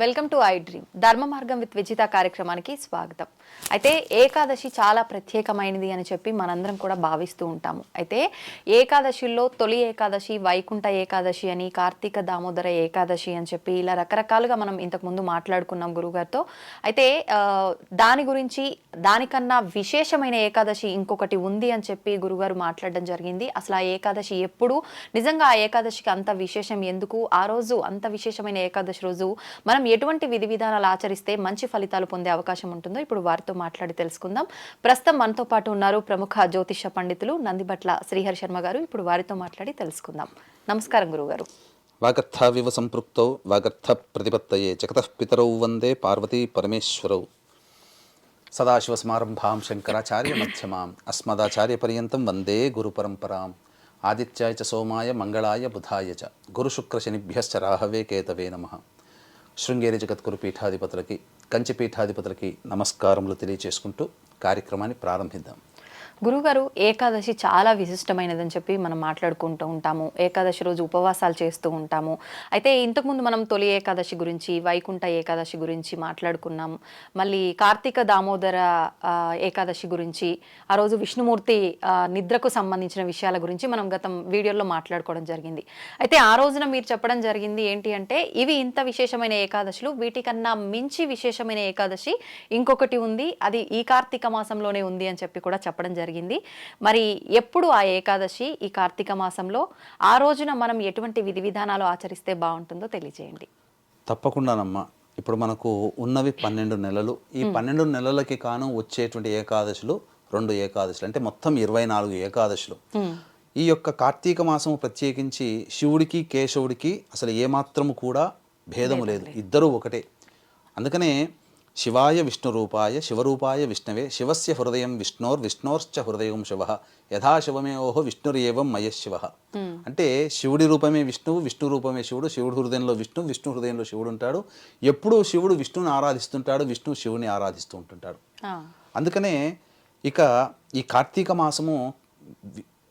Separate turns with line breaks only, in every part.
Welcome to I dream. ధర్మ మార్గం with Vijitha కార్యక్రమానికి స్వాగతం. అయితే ఏకాదశి చాలా ప్రత్యేకమైనది అని చెప్పి మనందరం కూడా భావిస్తూ ఉంటాము. అయితే ఏకాదశిలో తొలి ఏకాదశి వైకుంఠ ఏకాదశి అని కార్తీక దామోదర ఏకాదశి అని చెప్పి ఇలా రకరకాలుగా మనం ఇంతకుముందు మాట్లాడుకున్నాం గురుగారితో. అయితే దాని గురించి దానికన్నా విశేషమైన ఏకాదశి ఇంకొకటి ఉంది అని చెప్పి గురుగారు మాట్లాడడం జరిగింది. అసలు ఆ ఏకాదశి ఎప్పుడు? నిజంగా ఆ ఏకాదశికి అంత విశేషం ఎందుకు? ఆ రోజు అంత విశేషమైన ఏకాదశి రోజు మనం ఎటువంటి విధి విధానాలు ఆచరిస్తే మంచి ఫలితాలు పొందే అవకాశం ఉంటుందో ఇప్పుడు వారితో మాట్లాడి తెలుసుకుందాం. ప్రస్తుతం మనతో పాటు ఉన్నారు ప్రముఖ జ్యోతిష పండితులు నందిబట్ల శ్రీహరి శర్మ గారు. ఇప్పుడు వారితో మాట్లాడి తెలుసుకుందాం. నమస్కారం గురుగారు
వాగర్థావివ సంపృక్తౌ వాగర్థ ప్రతిపత్తయే జగతపితరౌ వందే పార్వతీ పరమేశ్వరౌ. సదాశివసమారంభాం శంకరాచార్య మధ్యమాం అస్మదాచార్యపర్యంతం వందే గురుపరంపరాం. ఆదిత్యాయ చ సోమాయ మంగళాయ బుధాయ చ. గురుశుక్రశనిభ్యశ్చ రాహవే కేతవే నమ. శృంగేరి జగద్గురు పీఠాధిపతులకి కంచి పీఠాధిపతులకి నమస్కారములు తెలియచేసుకుంటూ కార్యక్రమాన్ని ప్రారంభిద్దాం.
గురుగారు ఏకాదశి చాలా విశిష్టమైనదని చెప్పి మనం మాట్లాడుకుంటూ ఉంటాము. ఏకాదశి రోజు ఉపవాసాలు చేస్తూ ఉంటాము. అయితే ఇంతకుముందు మనం తొలి ఏకాదశి గురించి వైకుంఠ ఏకాదశి గురించి మాట్లాడుకున్నాం. మళ్ళీ కార్తీక దామోదర ఏకాదశి గురించి ఆ రోజు విష్ణుమూర్తి నిద్రకు సంబంధించిన విషయాల గురించి మనం గతం వీడియోలో మాట్లాడుకోవడం జరిగింది. అయితే ఆ రోజున మీరు చెప్పడం జరిగింది ఏంటి అంటే ఇవి ఇంత విశేషమైన ఏకాదశులు వీటికన్నా మించి విశేషమైన ఏకాదశి ఇంకొకటి ఉంది. అది ఈ కార్తీక మాసంలోనే ఉంది అని చెప్పి కూడా చెప్పడం జరిగింది మరి ఎప్పుడు ఆ ఏకాదశి ఈ కార్తీక మాసంలో ఆ రోజున మనం ఎటువంటి విధి విధానాలు ఆచరిస్తే బాగుంటుందో తెలియజేయండి
తప్పకుండానమ్మా. ఇప్పుడు మనకు ఉన్నవి పన్నెండు నెలలు. ఈ పన్నెండు నెలలకి కాను వచ్చేటువంటి ఏకాదశులు రెండు ఏకాదశులు అంటే మొత్తం ఇరవై నాలుగు ఏకాదశులు. ఈ యొక్క కార్తీక మాసము ప్రత్యేకించి శివుడికి కేశవుడికి అసలు ఏమాత్రము కూడా భేదము లేదు. ఇద్దరూ ఒకటే. అందుకనే శివాయ విష్ణు రూపాయ శివరూపాయ విష్ణవే శివస్య హృదయం విష్ణోర్ విష్ణోర్చ హృదయం శివ యథా శివమేవోహో విష్ణురేవం మయ శివ. అంటే శివుడి రూపమే విష్ణువు విష్ణు రూపమే శివుడు శివుడి హృదయంలో విష్ణు విష్ణు హృదయంలో శివుడు ఉంటాడు. ఎప్పుడూ శివుడు విష్ణుని ఆరాధిస్తుంటాడు విష్ణువు శివుని ఆరాధిస్తూ ఉంటుంటాడు. అందుకనే ఇక ఈ కార్తీక మాసము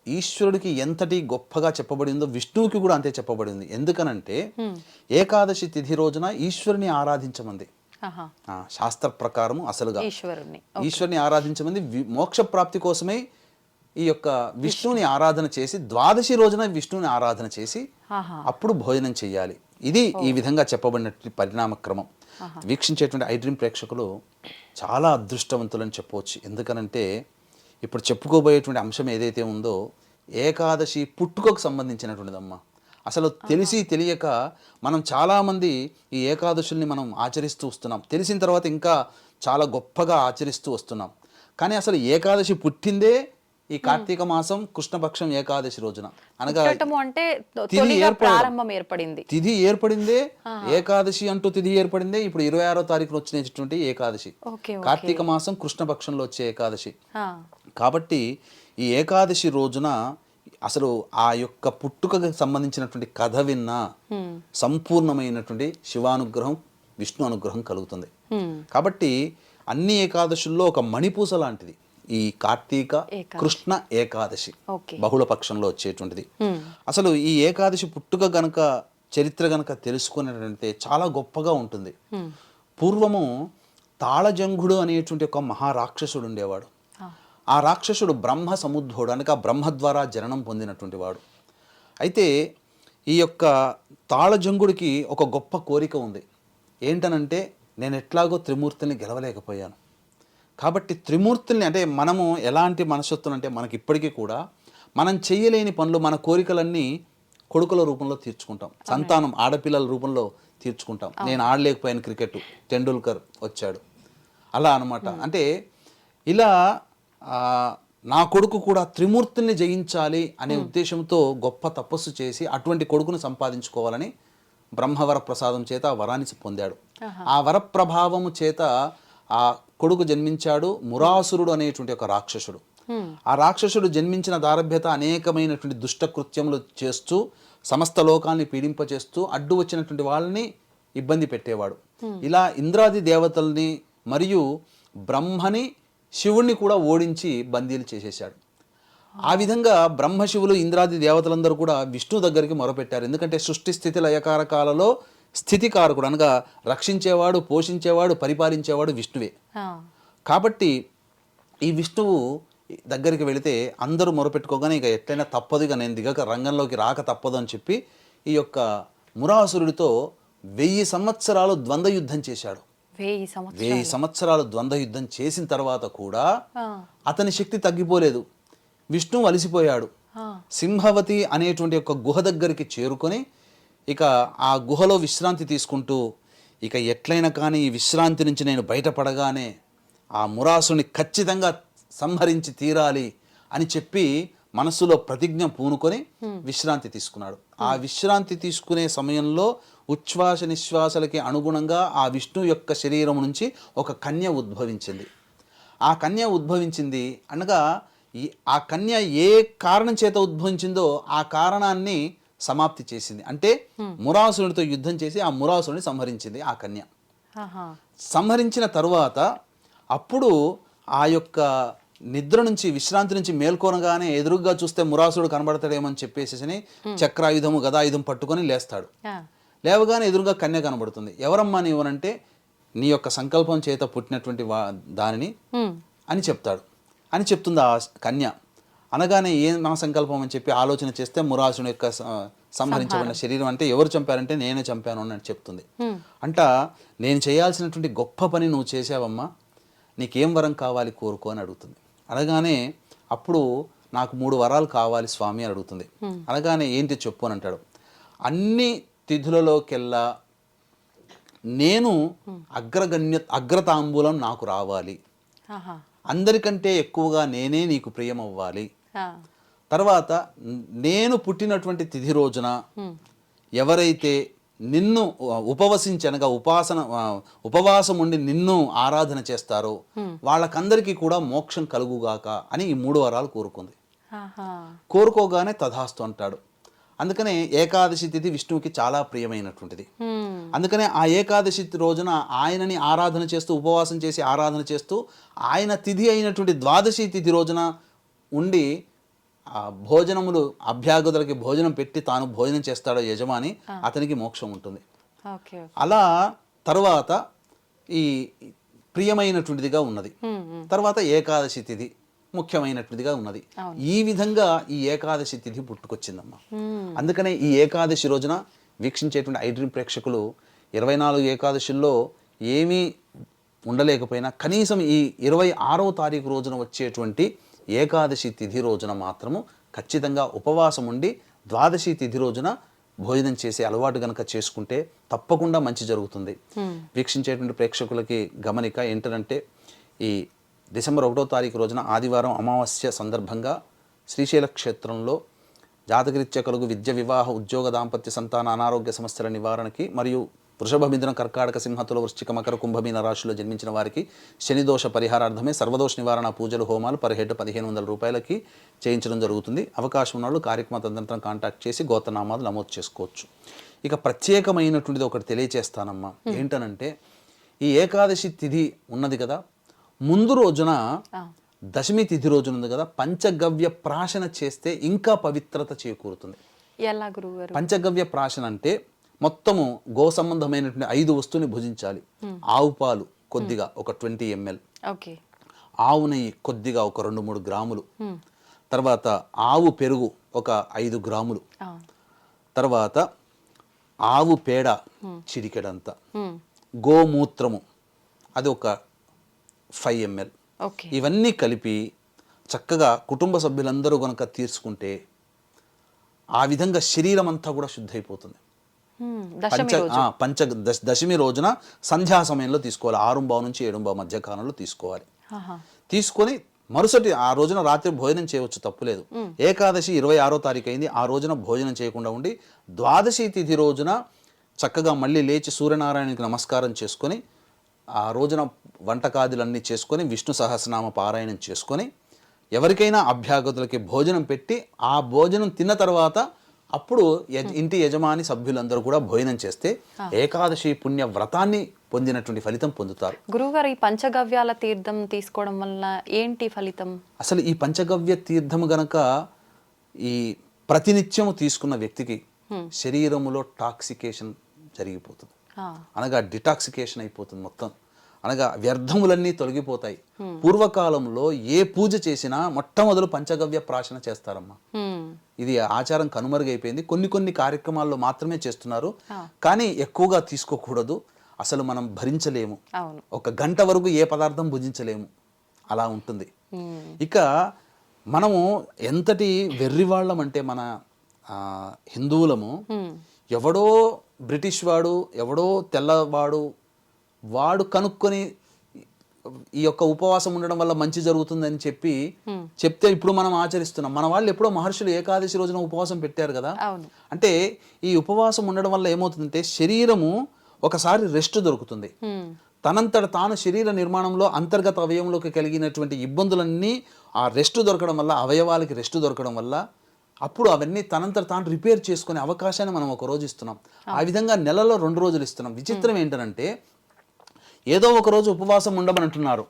ఈశ్వరుడికి ఎంతటి గొప్పగా చెప్పబడిందో విష్ణువుకి కూడా అంతే చెప్పబడింది. ఎందుకనంటే ఏకాదశి తిథి రోజున ఈశ్వరుని ఆరాధించమంది. శాస్త్ర ప్రకారము అసలుగా. ఈశ్వరుని ఆరాధించమంది వి- మోక్ష ప్రాప్తి కోసమే ఈ యొక్క విష్ణువుని ఆరాధన చేసి ద్వాదశి రోజున విష్ణువుని ఆరాధన చేసి. అప్పుడు భోజనం చేయాలి. ఇది ఈ విధంగా చెప్పబడినటువంటి పరిణామ క్రమం వీక్షించేటువంటి ఐ డ్రీమ్ ప్రేక్షకులు చాలా అదృష్టవంతులని చెప్పవచ్చు. ఎందుకనంటే ఇప్పుడు చెప్పుకోబోయేటువంటి అంశం ఏదైతే ఉందో ఏకాదశి పుట్టుకకు సంబంధించినటువంటిదమ్మా. అసలు తెలిసి తెలియక మనం చాలామంది ఈ ఏకాదశుల్ని మనం ఆచరిస్తూ వస్తున్నాం. తెలిసిన తర్వాత ఇంకా చాలా గొప్పగా ఆచరిస్తూ వస్తున్నాం. కానీ అసలు ఏకాదశి పుట్టిందే ఈ కార్తీక మాసం కృష్ణపక్షం ఏకాదశి రోజున. అనగా
అంటే
తిథి.
ప్రారంభం ఏర్పడింది.
తిథి ఏర్పడిందే ఏకాదశి అంటూ తిథి ఏర్పడిందే ఇప్పుడు ఇరవై ఆరో తారీఖున వచ్చినటువంటి ఏకాదశి. కార్తీక మాసం కృష్ణపక్షంలో వచ్చే ఏకాదశి. కాబట్టి ఈ ఏకాదశి రోజున అసలు ఆ యొక్క పుట్టుకకు సంబంధించినటువంటి కథ విన్నా సంపూర్ణమైనటువంటి శివానుగ్రహం విష్ణు అనుగ్రహం కలుగుతుంది. కాబట్టి అన్ని ఏకాదశుల్లో ఒక మణిపూస లాంటిది. ఈ కార్తీక. కృష్ణ ఏకాదశి బహుళ పక్షంలో వచ్చేటువంటిది. అసలు ఈ ఏకాదశి పుట్టుక గనక చరిత్ర గనక తెలుసుకున్నట్లయితే చాలా గొప్పగా ఉంటుంది. పూర్వము తాళజంఘుడు అనేటువంటి ఒక మహారాక్షసుడు ఉండేవాడు.
ఆ,
రాక్షసుడు బ్రహ్మ సముద్భవుడు అనగా బ్రహ్మ ద్వారా జననం పొందినటువంటి వాడు. అయితే ఈ యొక్క తాళజంగుడికి ఒక గొప్ప కోరిక ఉంది. ఏంటనంటే నేను ఎట్లాగో త్రిమూర్తుల్ని గెలవలేకపోయాను. కాబట్టి త్రిమూర్తుల్ని అంటే మనము ఎలాంటి మనస్తత్వం అంటే మనకి ఇప్పటికీ కూడా మనం చేయలేని పనులు మన కోరికలన్నీ కొడుకుల రూపంలో తీర్చుకుంటాం. సంతానం ఆడపిల్లల రూపంలో తీర్చుకుంటాం. నేను ఆడలేకపోయాను క్రికెట్ టెండూల్కర్ వచ్చాడు. అలా అన్నమాట అంటే ఇలా నా కొడుకు కూడా త్రిమూర్తుల్ని జయించాలి అనే ఉద్దేశంతో గొప్ప తపస్సు చేసి అటువంటి కొడుకును సంపాదించుకోవాలని బ్రహ్మవర ప్రసాదం చేత ఆ వరాన్ని పొందాడు ఆ వర ప్రభావము చేత ఆ కొడుకు జన్మించాడు మురాసురుడు అనేటువంటి ఒక రాక్షసుడు. ఆ రాక్షసుడు జన్మించిన దారభ్యత అనేకమైనటువంటి దుష్ట కృత్యములు చేస్తూ సమస్త లోకాన్ని పీడింపచేస్తూ అడ్డు వచ్చినటువంటి వాళ్ళని ఇబ్బంది పెట్టేవాడు. ఇలా ఇంద్రాది దేవతల్ని మరియు బ్రహ్మని శివుణ్ణి కూడా ఓడించి బందీలు చేసేశాడు. ఆ విధంగా బ్రహ్మశివులు ఇంద్రాది దేవతలందరూ కూడా విష్ణు దగ్గరికి మొరపెట్టారు. ఎందుకంటే సృష్టి స్థితి లయకారకాలలో స్థితికారకుడు అనగా రక్షించేవాడు పోషించేవాడు పరిపాలించేవాడు విష్ణువే. కాబట్టి ఈ విష్ణువు దగ్గరికి వెళితే అందరూ మొరపెట్టుకోగానే ఇక ఎట్లయినా తప్పదు ఇక నేను దిగక రంగంలోకి రాక తప్పదు అని చెప్పి ఈ యొక్క మురాసురుడితో వెయ్యి సంవత్సరాలు ద్వంద్వ యుద్ధం చేశాడు.
వెయ్యి సంవత్సరం
వెయ్యి సంవత్సరాలు ద్వంద్వ యుద్ధం చేసిన తర్వాత కూడా అతని శక్తి తగ్గిపోలేదు. విష్ణువు అలసిపోయాడు. సింహవతి అనేటువంటి ఒక గుహ దగ్గరికి చేరుకొని ఇక ఆ గుహలో విశ్రాంతి తీసుకుంటూ ఇక ఎట్లయినా కానీ ఈ విశ్రాంతి నుంచి నేను బయటపడగానే ఆ మురాసుని ఖచ్చితంగా సంహరించి తీరాలి అని చెప్పి మనస్సులో ప్రతిజ్ఞ పూనుకొని విశ్రాంతి తీసుకున్నాడు. ఆ విశ్రాంతి తీసుకునే సమయంలో ఉచ్ఛ్వాస నిశ్వాసలకి అనుగుణంగా ఆ విష్ణు యొక్క శరీరం నుంచి ఒక కన్య ఉద్భవించింది. ఆ కన్య ఉద్భవించింది అనగా ఆ కన్య ఏ కారణం చేత ఉద్భవించిందో ఆ కారణాన్ని సమాప్తి చేసింది. అంటే మురాసురునితో యుద్ధం చేసి ఆ మురాసురుని సంహరించింది ఆ కన్య. సంహరించిన తరువాత అప్పుడు ఆ యొక్క నిద్ర నుంచి విశ్రాంతి నుంచి మేల్కొనగానే ఎదురుగ్గా చూస్తే మురాసుడు కనబడతాడేమని చెప్పేసి చక్రాయుధము గదాయుధం పట్టుకొని లేస్తాడు. లేవగానే ఎదురుగా కన్య కనబడుతుంది. ఎవరమ్మా నీవనంటే నీ యొక్క సంకల్పం చేత పుట్టినటువంటి వా దానిని అని చెప్తాడు. అని చెప్తుంది ఆ కన్య. అనగానే ఏం నా సంకల్పం అని చెప్పి ఆలోచన చేస్తే మురాసుని యొక్క సంహరించబడిన శరీరం అంటే ఎవరు చంపారంటే నేనే చంపాను అని చెప్తుంది. అంట నేను చేయాల్సినటువంటి గొప్ప పని నువ్వు చేసావమ్మా నీకేం వరం కావాలి కోరుకో అని అడుగుతుంది. అనగానే అప్పుడు నాకు మూడు వరాలు కావాలి స్వామి అని అడుగుతుంది. అనగానే ఏంటి చెప్పు అని అంటాడు. అన్ని తిథులలోకెల్లా నేను అగ్రగణ్య అగ్రతాంబూలం నాకు రావాలి. అందరికంటే ఎక్కువగా నేనే నీకు ప్రియం అవ్వాలి తర్వాత నేను పుట్టినటువంటి తిథి రోజున ఎవరైతే నిన్ను ఆ, ఉపవసించి అనగా ఉపాసన ఉపవాసం ఉండి నిన్ను ఆరాధన చేస్తారో వాళ్ళకందరికీ కూడా మోక్షం కలుగుగాక అని ఈ మూడు వరాలు కోరుకుంది. కోరుకోగానే తథాస్తు అంటాడు. అందుకనే ఏకాదశి తిథి విష్ణువుకి చాలా ప్రియమైనటువంటిది. అందుకనే ఆ ఏకాదశి రోజున ఆయనని ఆరాధన చేస్తూ ఉపవాసం చేసి ఆరాధన చేస్తూ ఆయన తిథి అయినటువంటి ద్వాదశి తిథి రోజున ఉండి ఆ భోజనములు అభ్యాగతులకి భోజనం పెట్టి తాను భోజనం చేస్తాడో యజమాని అతనికి మోక్షం ఉంటుంది. అలా తర్వాత ఈ ప్రియమైనటువంటిదిగా ఉన్నది. తర్వాత ఏకాదశి తిథి. ముఖ్యమైనటువంటిదిగా ఉన్నది. ఈ విధంగా ఈ ఏకాదశి తిథి పుట్టుకొచ్చిందమ్మా. అందుకనే ఈ ఏకాదశి రోజున వీక్షించేటువంటి ఐ డ్రీమ్ ప్రేక్షకులు ఇరవై నాలుగు ఏకాదశుల్లో ఏమీ ఉండలేకపోయినా కనీసం ఈ ఇరవై ఆరవ తారీఖు రోజున వచ్చేటువంటి ఏకాదశి తిథి రోజున మాత్రము ఖచ్చితంగా ఉపవాసం ఉండి ద్వాదశి తిథి రోజున భోజనం చేసే అలవాటు గనక చేసుకుంటే తప్పకుండా మంచి జరుగుతుంది. వీక్షించేటువంటి ప్రేక్షకులకి గమనిక ఏంటంటే ఈ డిసెంబర్ ఒకటో తారీఖు రోజున ఆదివారం అమావాస్య సందర్భంగా శ్రీశైల క్షేత్రంలో జాతకరీత్యా కలుగు విద్య వివాహ ఉద్యోగ దాంపత్య సంతాన అనారోగ్య సమస్యల నివారణకి మరియు వృషభ మిథున కర్కాటక సింహతుల వృశ్చిక మకర కుంభమీన రాశిలో జన్మించిన వారికి శనిదోష పరిహారార్థమే సర్వదోష నివారణ పూజలు హోమాలు పర్ హెడ్ పదిహేను వందల రూపాయలకి చేయించడం జరుగుతుంది. అవకాశం ఉన్న వాళ్ళు కార్యక్రమ తదనంతరం కాంటాక్ట్ చేసి గోతనామాలు నమోదు చేసుకోవచ్చు. ఇక ప్రత్యేకమైనటువంటిది ఒకటి తెలియచేస్తానమ్మా. ఏంటనంటే ఈ ఏకాదశి తిథి ఉన్నది కదా ముందు రోజున దశమి తిథి రోజున ఉంది కదా పంచగవ్య ప్రాశన చేస్తే ఇంకా పవిత్రత చేకూరుతుంది.
ఎలా గురువు గారు
పంచగవ్య ప్రాశన అంటే మొత్తము గో సంబంధమైనటువంటి ఐదు వస్తువుని భుజించాలి. ఆవు పాలు కొద్దిగా ఒక ట్వంటీ ఎంఎల్.
ఓకే.
ఆవు నెయ్యి కొద్దిగా ఒక రెండు మూడు గ్రాములు. తర్వాత ఆవు పెరుగు ఒక ఐదు గ్రాములు. తర్వాత ఆవు పేడ చిటికెడంత.
ఉమ్,
గోమూత్రము అది ఒక ఫైవ్ ఎంఎల్. ఇవన్నీ కలిపి చక్కగా కుటుంబ సభ్యులందరూ కనుక తీసుకుంటే ఆ విధంగా శరీరం అంతా కూడా శుద్ధైపోతుంది. పంచ పంచ దశ దశమి రోజున సంధ్యా సమయంలో తీసుకోవాలి. ఆరుంబావు నుంచి ఏడుంబావు మధ్య కాలంలో తీసుకోవాలి. తీసుకొని మరుసటి ఆ రోజున రాత్రి భోజనం చేయవచ్చు తప్పులేదు ఏకాదశి ఇరవై ఆరో తారీఖు అయింది. ఆ రోజున భోజనం చేయకుండా ఉండి ద్వాదశి తిథి రోజున చక్కగా మళ్ళీ లేచి సూర్యనారాయణకి నమస్కారం చేసుకొని ఆ రోజున వంటకాదులన్నీ చేసుకొని విష్ణు సహస్రనామ పారాయణం చేసుకొని ఎవరికైనా అభ్యాగతులకి భోజనం పెట్టి ఆ భోజనం తిన్న తర్వాత అప్పుడు ఇంటి యజమాని సభ్యులందరూ కూడా భోజనం చేస్తే ఏకాదశి పుణ్య వ్రతాన్ని పొందినటువంటి ఫలితం పొందుతారు.
గురువుగారు ఈ పంచగవ్యాల తీర్థం తీసుకోవడం వల్ల ఏంటి ఫలితం?
అసలు ఈ పంచగవ్య తీర్థము గనక ఈ ప్రతినిత్యము తీసుకున్న వ్యక్తికి శరీరములో టాక్సికేషన్ జరిగిపోతుంది. అనగా డిటాక్సికేషన్ అయిపోతుంది మొత్తం. అనగా వ్యర్థములన్నీ తొలగిపోతాయి. పూర్వకాలంలో ఏ పూజ చేసినా మొట్టమొదలు పంచగవ్య ప్రాశన చేస్తారమ్మా. ఇది ఆచారం కనుమరుగైపోయింది. కొన్ని కొన్ని కార్యక్రమాల్లో మాత్రమే చేస్తున్నారు. కానీ ఎక్కువగా తీసుకోకూడదు. అసలు మనం భరించలేము. ఒక గంట వరకు ఏ పదార్థం భుజించలేము. అలా ఉంటుంది. ఇక మనము ఎంతటి వెర్రివాళ్ళం అంటే మన హిందువులము ఎవడో బ్రిటిష్ వాడు ఎవడో తెల్లవాడు వాడు కనుక్కొని ఈ యొక్క ఉపవాసం ఉండడం వల్ల మంచి జరుగుతుందని చెప్పి చెప్తే ఇప్పుడు మనం ఆచరిస్తున్నాం. మన వాళ్ళు ఎప్పుడో మహర్షులు ఏకాదశి రోజున ఉపవాసం పెట్టారు కదా? అంటే ఈ ఉపవాసం ఉండడం వల్ల ఏమవుతుందంటే శరీరము ఒకసారి రెస్ట్ దొరుకుతుంది. తనంతట తాను శరీర నిర్మాణంలో అంతర్గత అవయవంలోకి కలిగినటువంటి ఇబ్బందులన్నీ ఆ రెస్ట్ దొరకడం వల్ల అవయవాలకి రెస్ట్ దొరకడం వల్ల అప్పుడు అవన్నీ తనంతట తాను రిపేర్ చేసుకునే అవకాశాన్ని మనం ఒక రోజు ఇస్తున్నాం. ఆ విధంగా నెలలో రెండు రోజులు ఇస్తున్నాం. విచిత్రం ఏంటంటే ఏదో ఒక రోజు ఉపవాసం ఉండమని అంటున్నారు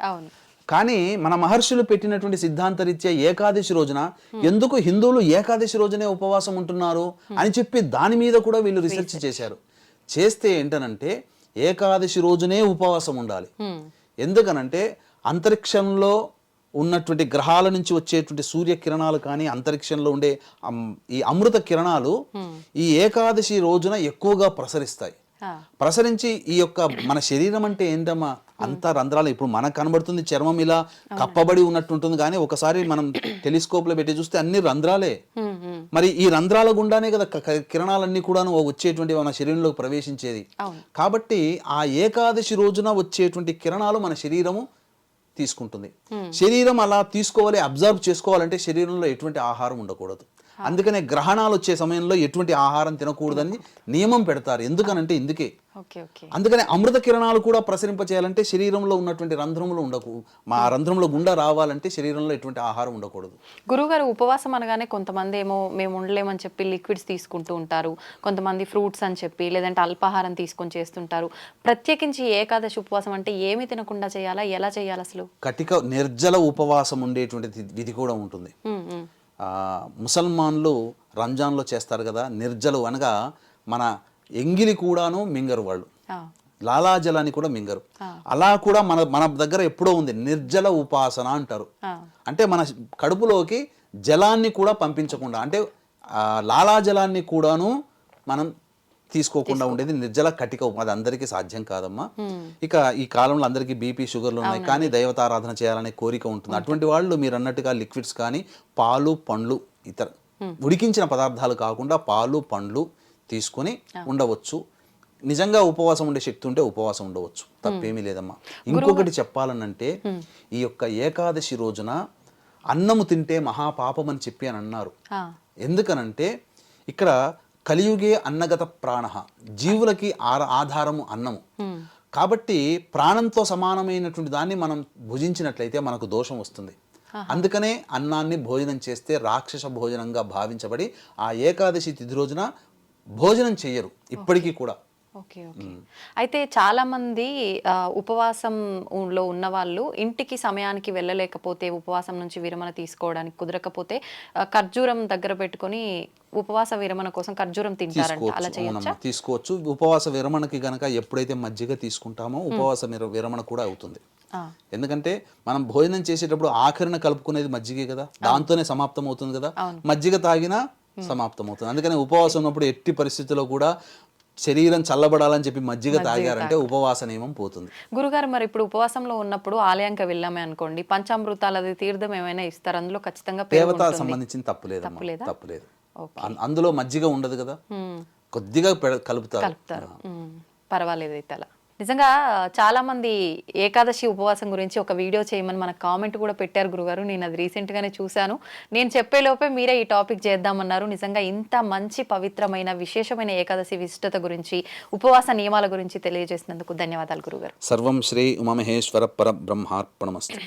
కానీ మన మహర్షులు పెట్టినటువంటి సిద్ధాంతరీత్యా ఏకాదశి రోజున ఎందుకు హిందువులు ఏకాదశి రోజునే ఉపవాసం ఉంటున్నారు అని చెప్పి దాని మీద కూడా వీళ్ళు రీసెర్చ్ చేశారు. చేస్తే ఏంటనంటే ఏకాదశి రోజునే ఉపవాసం ఉండాలి. ఎందుకనంటే అంతరిక్షంలో ఉన్నటువంటి గ్రహాల నుంచి వచ్చేటువంటి సూర్య కిరణాలు కానీ అంతరిక్షంలో ఉండే ఈ అమృత కిరణాలు ఈ ఏకాదశి రోజున ఎక్కువగా ప్రసరిస్తాయి. ప్రసరించి ఈ యొక్క మన శరీరం అంటే ఏంటమ్మా అంతా రంధ్రాలు. ఇప్పుడు మనకు కనబడుతుంది చర్మం ఇలా కప్పబడి ఉన్నట్టు ఉంటుంది కానీ ఒకసారి మనం టెలిస్కోప్లో పెట్టి చూస్తే అన్ని రంధ్రాలే. మరి ఈ రంధ్రాల గుండానే కదా కిరణాలన్నీ కూడాను వచ్చేటువంటి మన శరీరంలోకి ప్రవేశించేది. కాబట్టి ఆ ఏకాదశి రోజున వచ్చేటువంటి కిరణాలు మన శరీరము తీసుకుంటుంది. శరీరం అలా తీసుకోవాలి అబ్జర్వ్ చేసుకోవాలంటే శరీరంలో ఎటువంటి ఆహారం ఉండకూడదు. అందుకనే గ్రహణాలు వచ్చే సమయంలో ఎటువంటి ఆహారం తినకూడదని నియమం పెడతారు. ఎందుకనంటే ఇందుకే. అందుకనే అమృత కిరణాలు కూడా ప్రసరింపచేయాలంటే శరీరంలో ఉన్నటువంటి రంధ్రములు ఉండకు మా రంధ్రంలో గుండా రావాలంటే శరీరంలో ఎటువంటి ఆహారం ఉండకూడదు.
గురువుగారు ఉపవాసం అనగానే కొంతమంది ఏమో మేము ఉండలేమని చెప్పి లిక్విడ్స్ తీసుకుంటూ ఉంటారు. కొంతమంది ఫ్రూట్స్ అని చెప్పి లేదంటే అల్పాహారం తీసుకొని చేస్తుంటారు. ప్రత్యేకించి ఏకాదశి ఉపవాసం అంటే ఏమి తినకుండా చేయాలా? ఎలా చేయాలి అసలు
కటిక నిర్జల ఉపవాసం ఉండేటువంటి విధి కూడా ఉంటుంది. ముసల్మాన్లు రంజాన్లో చేస్తారు కదా నిర్జలు అనగా మన ఎంగిలి కూడాను మింగరు వాళ్ళు. లాలాజలాన్ని కూడా మింగరు. అలా కూడా మన మన దగ్గర ఎప్పుడో ఉంది నిర్జల ఉపాసన అంటారు. అంటే మన కడుపులోకి జలాన్ని కూడా పంపించకుండా అంటే లాలాజలాన్ని కూడాను మనం తీసుకోకుండా ఉండేది నిర్జల కటిక అది అందరికీ సాధ్యం కాదమ్మా. ఇక ఈ కాలంలో అందరికీ బీపీ షుగర్లు ఉన్నాయి కానీ దైవతారాధన చేయాలనే కోరిక ఉంటుంది. అటువంటి వాళ్ళు మీరు అన్నట్టుగా లిక్విడ్స్ కానీ పాలు పండ్లు ఇతర ఉడికించిన పదార్థాలు కాకుండా పాలు పండ్లు తీసుకొని ఉండవచ్చు. నిజంగా ఉపవాసం ఉండే శక్తి ఉంటే ఉపవాసం ఉండవచ్చు. తప్పేమీ లేదమ్మా. ఇంకొకటి చెప్పాలనంటే ఈ యొక్క ఏకాదశి రోజున అన్నము తింటే మహాపాపం అని చెప్పి అని అన్నారు. ఎందుకనంటే ఇక్కడ కలియుగే అన్నగత ప్రాణ. జీవులకి ఆధారము అన్నము. కాబట్టి ప్రాణంతో సమానమైనటువంటి దాన్ని మనం భుజించినట్లయితే మనకు దోషం వస్తుంది. అందుకనే అన్నాన్ని భోజనం చేస్తే రాక్షస భోజనంగా భావించబడి ఆ ఏకాదశి తిథి రోజున భోజనం చెయ్యరు. ఇప్పటికీ కూడా.
Okay okay. అయితే చాలా మంది ఆ, ఉపవాసంలో ఉన్న వాళ్ళు ఇంటికి సమయానికి వెళ్ళలేకపోతే ఉపవాసం నుంచి విరమణ తీసుకోవడానికి కుదరకపోతే ఖర్జూరం దగ్గర పెట్టుకొని ఉపవాస విరమణ కోసం ఖర్జూరం తింటారంట. అలా
తీసుకోవచ్చు.
చేయొచ్చా?
తీసుకోవచ్చు. ఉపవాస విరమణకి గనక ఎప్పుడైతే మజ్జిగ తీసుకుంటామో ఉపవాస విర- విరమణ కూడా అవుతుంది. ఎందుకంటే మనం భోజనం చేసేటప్పుడు ఆఖరిన కలుపుకునేది మజ్జిగే కదా. దాంతోనే సమాప్తం అవుతుంది కదా మజ్జిగ తాగినా సమాప్తం అవుతుంది అందుకని ఉపవాసం ఉన్నప్పుడు ఎట్టి పరిస్థితుల్లో కూడా శరీరం చల్లబడాలని చెప్పి మజ్జిగ తాగారంటే ఉపవాస నియమం పోతుంది.
గురుగారు మరి ఇప్పుడు ఉపవాసంలో ఉన్నప్పుడు ఆలయంకి వెళ్ళామే అనుకోండి పంచామృతాలు అది తీర్థం ఏమైనా ఇస్తారు? అందులో ఖచ్చితంగా
దేవత. సంబంధించిన తప్పులేదు?
తప్పులేదా?
తప్పులేదు అం- అందులో మజ్జిగ ఉండదు కదా. కొద్దిగా కలుపుతారు.
పర్వాలేదు అయితే అలా నిజంగా చాలామంది ఏకాదశి ఉపవాసం గురించి ఒక వీడియో చేయమని మన కామెంట్ కూడా పెట్టారు గురుగారు. నేను అది రీసెంట్గానే చూశాను. నేను చెప్పే లోపే మీరే ఈ టాపిక్ చేద్దామన్నారు. నిజంగా ఇంత మంచి పవిత్రమైన విశేషమైన ఏకాదశి విశిష్టత గురించి ఉపవాస నియమాల గురించి తెలియజేసినందుకు ధన్యవాదాలు గురుగారు.
సర్వం శ్రీ ఉమమహేశ్వర పర బ్రహ్మార్పణమస్తు